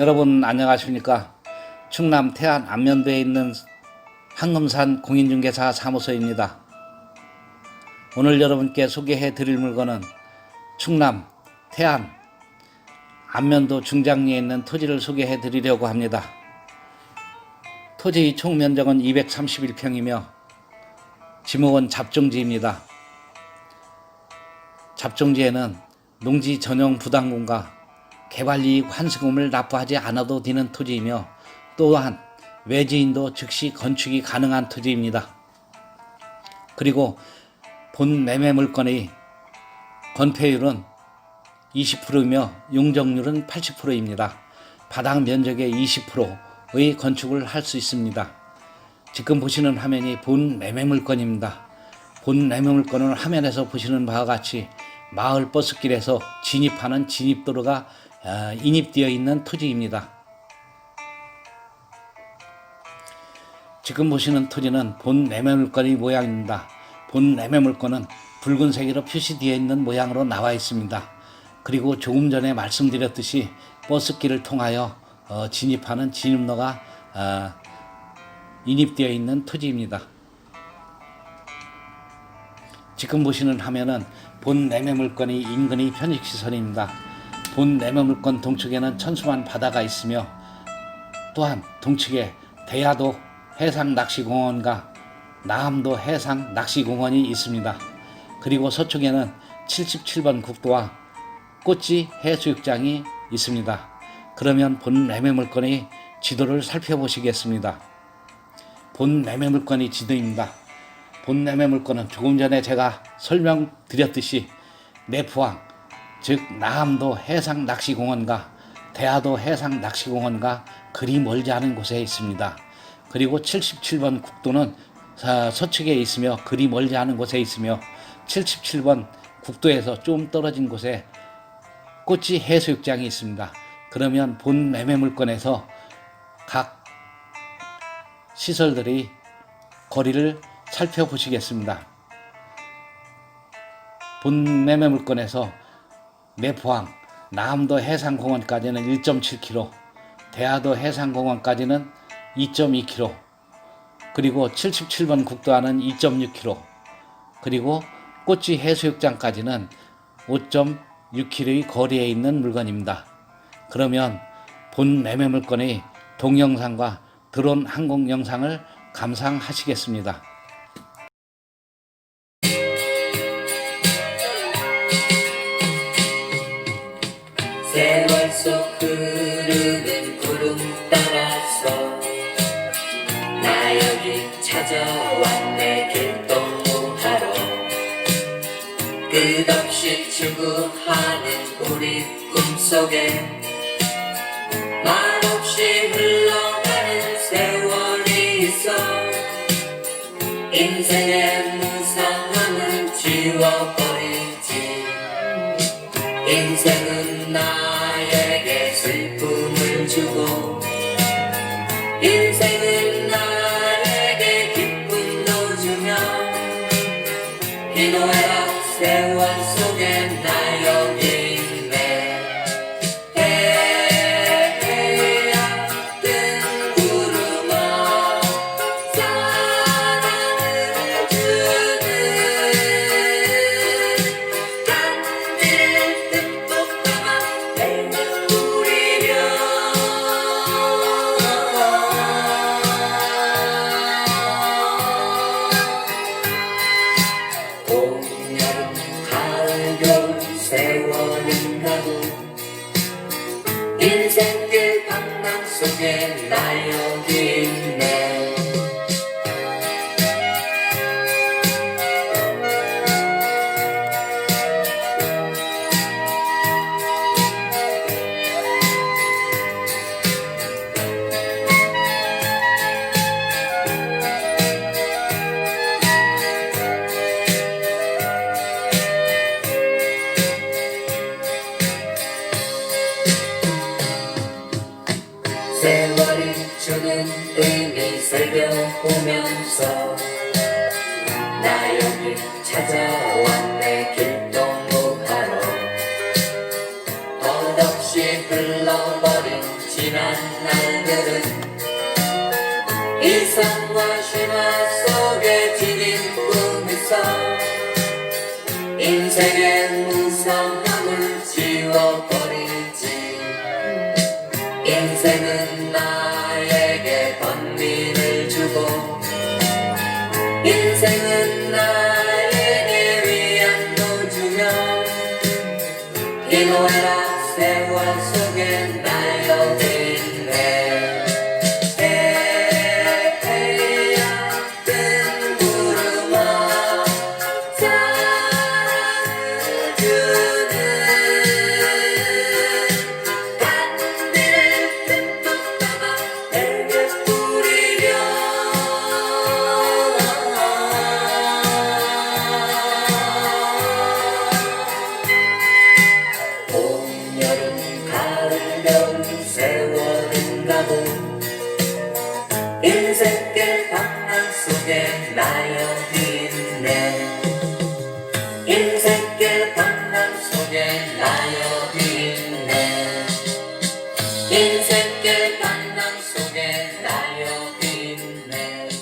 여러분 안녕하십니까? 충남 태안 안면도에 있는 황금산 공인중개사 사무소입니다. 오늘 여러분께 소개해 드릴 물건은 충남 태안 안면도 중장리에 있는 토지를 소개해 드리려고 합니다. 토지 총 면적은 231평이며 지목은 잡종지입니다. 잡종지에는 농지 전용 부담금과 개발이익 환수금을 납부하지 않아도 되는 토지이며 또한 외지인도 즉시 건축이 가능한 토지입니다. 그리고 본 매매 물건의 건폐율은 20%이며 용적률은 80%입니다. 바닥 면적의 20%의 건축을 할 수 있습니다. 지금 보시는 화면이 본 매매 물건입니다. 본 매매 물건은 화면에서 보시는 바와 같이 마을 버스길에서 진입하는 진입도로가 아, 인입되어 있는 토지입니다. 지금 보시는 토지는 본 매매 물건의 모양입니다. 본 매매 물건은 붉은색으로 표시되어 있는 모양으로 나와 있습니다. 그리고 조금 전에 말씀드렸듯이 버스길을 통하여 어, 진입하는 진입로가 어, 인입되어 있는 토지입니다. 지금 보시는 화면은 본 매매 물건이 인근의 편익시설입니다. 본 매매 물건 동측에는 천수만 바다가 있으며 또한 동측에 대야도 해상 낚시공원과 나암도 해상 낚시공원이 있습니다. 그리고 서쪽에는 77번 국도와 꼬치 해수욕장이 있습니다. 그러면 본 매매 물건의 지도를 살펴보시겠습니다. 본 매매 물건의 지도입니다. 본 매매 물건은 조금 전에 제가 설명드렸듯이 내포항, 즉 나암도 해상 낚시공원과 대하도 해상 낚시공원과 그리 멀지 않은 곳에 있습니다. 그리고 77번 국도는 서- 서측에 있으며 그리 멀지 않은 곳에 있으며 77번 국도에서 좀 떨어진 곳에 꼬치 해수욕장이 있습니다. 그러면 본 매매 물건에서 각 시설들이 거리를 살펴보시겠습니다. 본 매매 물건에서 내포항, 남도 해상공원까지는 1.7km, 대하도 해상공원까지는 2.2km, 그리고 77번 국도안은 2.6km, 그리고 꼬치 해수욕장까지는 5.6km의 거리에 있는 물건입니다. 그러면 본 매매 물건의 동영상과 드론 항공 영상을 감상하시겠습니다. 추구하는 우리 꿈속에 말없이 흘러가는 세월이 있어 인생의 무상함은 지워버리지. 인생은 나에게 슬픔을 주고 인생 주는 의미 살펴보면서 나 여기 찾아왔네 길동무하러 덧없이 불러버린 지난 날들은 일상과 신화 속에 지닌 꿈에서 인생의